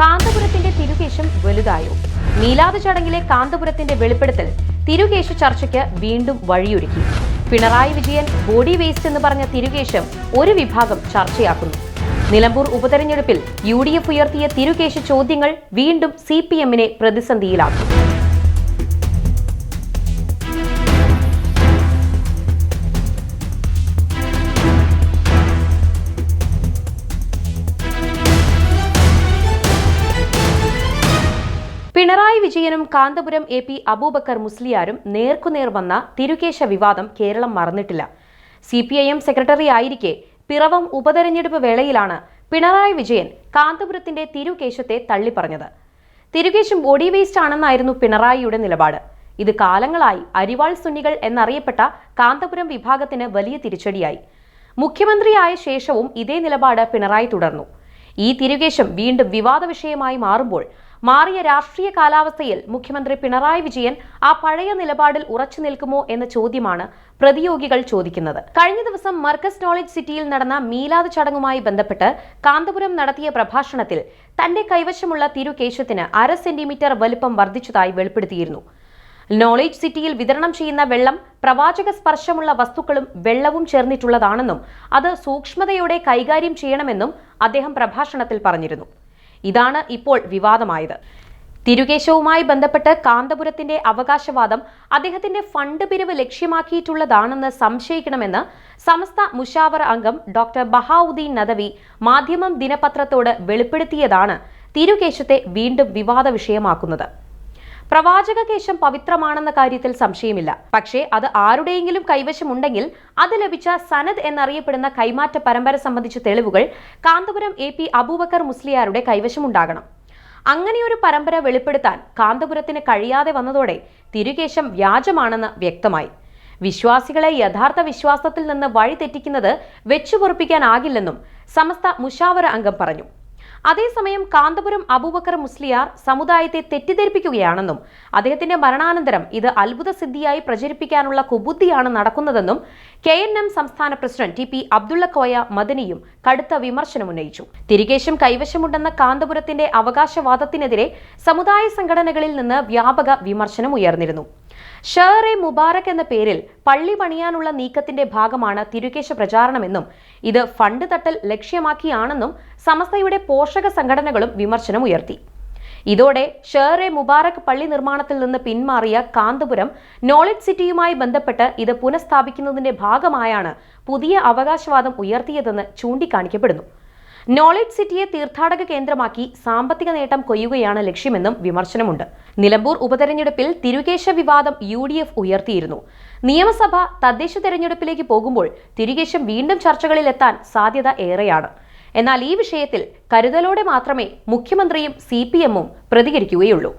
കാന്തപുരത്തിന്റെ തിരുകേശം വലുതായോ? മീലാദ് ചടങ്ങിലെ കാന്തപുരത്തിന്റെ വെളിപ്പെടുത്തൽ തിരുകേശ ചർച്ചയ്ക്ക് വീണ്ടും വഴിയൊരുക്കി. പിണറായി വിജയൻ ബോഡി വേസ്റ്റ് എന്ന് പറഞ്ഞ തിരുകേശം ഒരു വിഭാഗം ചർച്ചയാക്കുന്നു. നിലമ്പൂർ ഉപതെരഞ്ഞെടുപ്പിൽ യു ഡി എഫ് ഉയർത്തിയ തിരുകേശ ചോദ്യങ്ങൾ വീണ്ടും സി പി എമ്മിനെ പ്രതിസന്ധിയിലാക്കും. പിണറായി വിജയനും കാന്തപുരം എ പി അബൂബക്കർ മുസ്ലിയാരും നേർക്കുനേർ വന്ന തിരുകേശ വിവാദം കേരളം മറന്നിട്ടില്ല. C P I M secretary ആയിരിക്കെ Piravom ഉപതെരഞ്ഞെടുപ്പ് വേളയിലാണ് പിണറായി വിജയൻ കാന്തപുരത്തിന്റെ തിരുകേശത്തെ തള്ളിപ്പറഞ്ഞത്. തിരുകേശം ബോഡി വേസ്റ്റ് ആണെന്നായിരുന്നു പിണറായിയുടെ നിലപാട്. ഇത് കാലങ്ങളായി അരിവാൾ സുന്നികൾ എന്നറിയപ്പെട്ട കാന്തപുരം വിഭാഗത്തിന് വലിയ തിരിച്ചടിയായി. മുഖ്യമന്ത്രിയായ ശേഷവും ഇതേ നിലപാട് പിണറായി തുടർന്നു. ഈ തിരുകേശം വീണ്ടും വിവാദ വിഷയമായി മാറുമ്പോൾ മാറിയ രാഷ്ട്രീയ കാലാവസ്ഥയിൽ മുഖ്യമന്ത്രി പിണറായി വിജയൻ ആ പഴയ നിലപാടിൽ ഉറച്ചു നിൽക്കുമോ എന്ന ചോദ്യമാണ് പ്രതിയോഗികൾ ചോദിക്കുന്നത്. കഴിഞ്ഞ ദിവസം മർക്കസ് നോളജ് സിറ്റിയിൽ നടന്ന മീലാദ് ചടങ്ങുമായി ബന്ധപ്പെട്ട് കാന്തപുരം നടത്തിയ പ്രഭാഷണത്തിൽ തന്റെ കൈവശമുള്ള തിരുകേശത്തിന് അര സെന്റിമീറ്റർ വലുപ്പം വർദ്ധിച്ചതായി വെളിപ്പെടുത്തിയിരുന്നു. നോളേജ് സിറ്റിയിൽ വിതരണം ചെയ്യുന്ന വെള്ളം പ്രവാചക സ്പർശമുള്ള വസ്തുക്കളും വെള്ളവും ചേർന്നിട്ടുള്ളതാണെന്നും അത് സൂക്ഷ്മതയോടെ കൈകാര്യം ചെയ്യണമെന്നും അദ്ദേഹം പ്രഭാഷണത്തിൽ പറഞ്ഞിരുന്നു. ഇതാണ് ഇപ്പോൾ വിവാദമായത്. തിരുകേശവുമായി ബന്ധപ്പെട്ട് കാന്തപുരത്തിന്റെ അവകാശവാദം അദ്ദേഹത്തിന്റെ ഫണ്ട് പിരിവ് ലക്ഷ്യമാക്കിയിട്ടുള്ളതാണെന്ന് സംശയിക്കണമെന്ന് സമസ്ത മുഷാവർ അംഗം ഡോക്ടർ ബഹാവുദ്ദീൻ നദവി മാധ്യമം ദിനപത്രത്തോട് വെളിപ്പെടുത്തിയതാണ് തിരുകേശത്തെ വീണ്ടും വിവാദ വിഷയമാക്കുന്നത്. പ്രവാചക കേശം പവിത്രമാണെന്ന കാര്യത്തിൽ സംശയമില്ല. പക്ഷേ അത് ആരുടെയെങ്കിലും കൈവശമുണ്ടെങ്കിൽ അത് ലഭിച്ച സനദ് എന്നറിയപ്പെടുന്ന കൈമാറ്റ പരമ്പര സംബന്ധിച്ച തെളിവുകൾ കാന്തപുരം എ പി അബൂബക്കർ മുസ്ലിയാരുടെ കൈവശമുണ്ടാകണം. അങ്ങനെയൊരു പരമ്പര വെളിപ്പെടുത്താൻ കാന്തപുരത്തിന് കഴിയാതെ വന്നതോടെ തിരുകേശം വ്യാജമാണെന്ന് വ്യക്തമായി. വിശ്വാസികളെ യഥാർത്ഥ വിശ്വാസത്തിൽ നിന്ന് വഴിതെറ്റിക്കുന്നത് വെച്ചുപൊറുപ്പിക്കാനാകില്ലെന്നും സമസ്ത മുഷാവര അംഗം പറഞ്ഞു. അതേസമയം കാന്തപുരം അബൂബക്കർ മുസ്ലിയാർ സമുദായത്തെ തെറ്റിദ്ധരിപ്പിക്കുകയാണെന്നും അദ്ദേഹത്തിന്റെ മരണാനന്തരം ഇത് അത്ഭുത സിദ്ധിയായി പ്രചരിപ്പിക്കാനുള്ള കുബുദ്ധിയാണ് നടക്കുന്നതെന്നും കെ എൻ എം സംസ്ഥാന president T P Abdulla Koya മദനിയും കടുത്ത വിമർശനമുന്നയിച്ചു തിരികേശം കൈവശമുണ്ടെന്ന കാന്തപുരത്തിന്റെ അവകാശവാദത്തിനെതിരെ സമുദായ സംഘടനകളിൽ നിന്ന് വ്യാപക വിമർശനം ഉയർന്നിരുന്നു. ഷേർ എ മുബാറക് എന്ന പേരിൽ പള്ളി പണിയാനുള്ള നീക്കത്തിന്റെ ഭാഗമാണ് തിരുകേശ പ്രചാരണമെന്നും ഇത് ഫണ്ട് തട്ടൽ ലക്ഷ്യമാക്കിയാണെന്നും സമസ്തയുടെ പോഷക സംഘടനകളും വിമർശനം ഉയർത്തി. ഇതോടെ ഷേർ എ മുബാറക് പള്ളി നിർമ്മാണത്തിൽ നിന്ന് പിന്മാറിയ കാന്തപുരം നോളജ് സിറ്റിയുമായി ബന്ധപ്പെട്ട് ഇത് പുനഃസ്ഥാപിക്കുന്നതിന്റെ ഭാഗമായാണ് പുതിയ അവകാശവാദം ഉയർത്തിയതെന്ന് ചൂണ്ടിക്കാണിക്കപ്പെടുന്നു. നോളജ് സിറ്റിയെ തീർത്ഥാടക കേന്ദ്രമാക്കി സാമ്പത്തിക നേട്ടം കൊയ്യുകയാണ് ലക്ഷ്യമെന്നും വിമർശനമുണ്ട്. നിലമ്പൂർ ഉപതെരഞ്ഞെടുപ്പിൽ തിരുകേശ വിവാദം യു ഡി എഫ് ഉയർത്തിയിരുന്നു. നിയമസഭ തദ്ദേശ തെരഞ്ഞെടുപ്പിലേക്ക് പോകുമ്പോൾ തിരുകേശം വീണ്ടും ചർച്ചകളിലെത്താൻ സാധ്യത ഏറെയാണ്. എന്നാൽ ഈ വിഷയത്തിൽ കരുതലോടെ മാത്രമേ മുഖ്യമന്ത്രിയും സി പ്രതികരിക്കുകയുള്ളൂ.